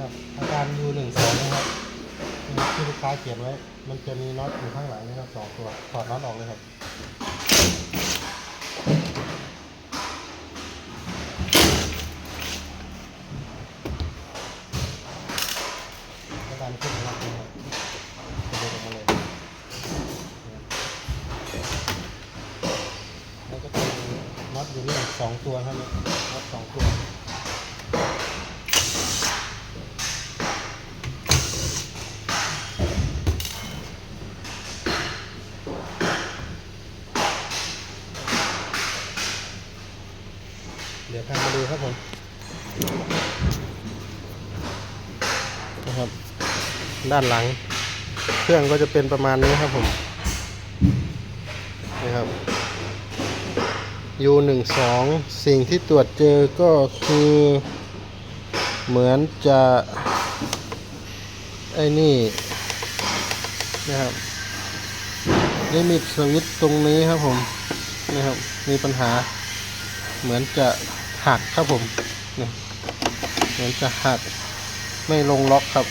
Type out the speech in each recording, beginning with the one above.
นะครับอาการ U หนึ่งสองนะครับที่ลูกค้าเขียนไว้ มันจะมีน็อตอยู่ข้างหลังนะครับสองตัวถอดน็อตออกเลยครับแล้วดันขึ้นนะครับกระเด็นออกมาเลยแล้วก็เป็นน็อตอยู่นี่สองตัวครับเนี่ยน็อตสองตัว เดี๋ยวพามาดูครับผมนะครับ ด้านหลัง เครื่องก็จะเป็นประมาณนี้ครับผมนะครับ U หนึ่งสองสิ่งที่ตรวจเจอก็คือ เหมือนจะไอ้นี่นะครับลิมิตสวิตช์ตรงนี้ครับผมนะครับมีปัญหาเหมือนจะ หักครับผมนี่เหมือนจะหักไม่ลงล็อกครับ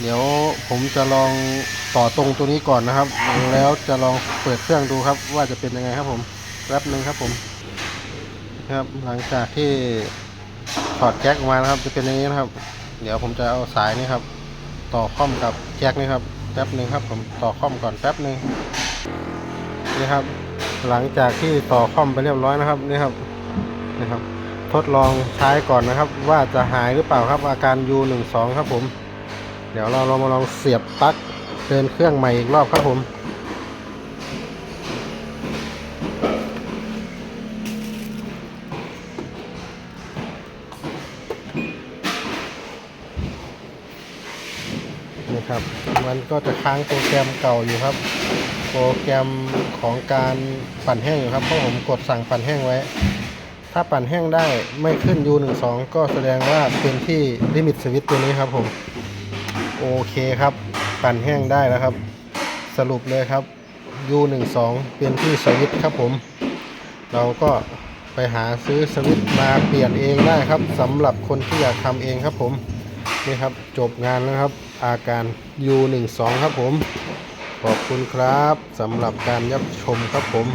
เดี๋ยวผมจะลองต่อตรงตัวนี้ก่อนนะครับ แล้วจะลองเปิดเครื่องดูครับ ว่าจะเป็นยังไงครับผมแป๊บหนึ่งครับผมครับหลังจากที่ถอดแจ็คออกมานะครับ จะเป็นอย่างนี้นะครับ เดี๋ยวผมจะเอาสายนี่ครับ ต่อข้อมกับแจ็คนี่ครับแป๊บหนึ่งครับ ผมต่อข้อมก่อนแป๊บหนึ่งนี่ครับ หลังจากที่ต่อคอมไปเรียบร้อยนะครับนี่ครับ นี่ครับ ทดลองใช้ก่อนนะครับ ว่าจะหายหรือเปล่าครับอาการ U12 ครับผม เดี๋ยวเราเรามาลองเสียบปลั๊กเดินเครื่องใหม่อีกรอบครับผมนี่ครับ มันก็จะค้างโปรแกรมเก่าอยู่ครับ โปรแกรมของการปั่นแห้งอยู่ครับเพราะผมกดสั่งปั่นแห้งไว้ ถ้าปั่นแห้งได้ไม่ขึ้น U12 ก็แสดงว่าเป็นที่ลิมิตสวิตตัวนี้ครับผมโอเคครับ ปั่นแห้งได้แล้วครับ สรุปเลยครับ U12 เป็นที่สวิตครับผม เราก็ไปหาซื้อสวิตมาเปลี่ยนเองได้ครับสำหรับคนที่อยากทำเองครับผมนี่ครับจบงานแล้วครับ อาการ U12 ครับผม ขอบคุณครับสำหรับการรับชมครับผม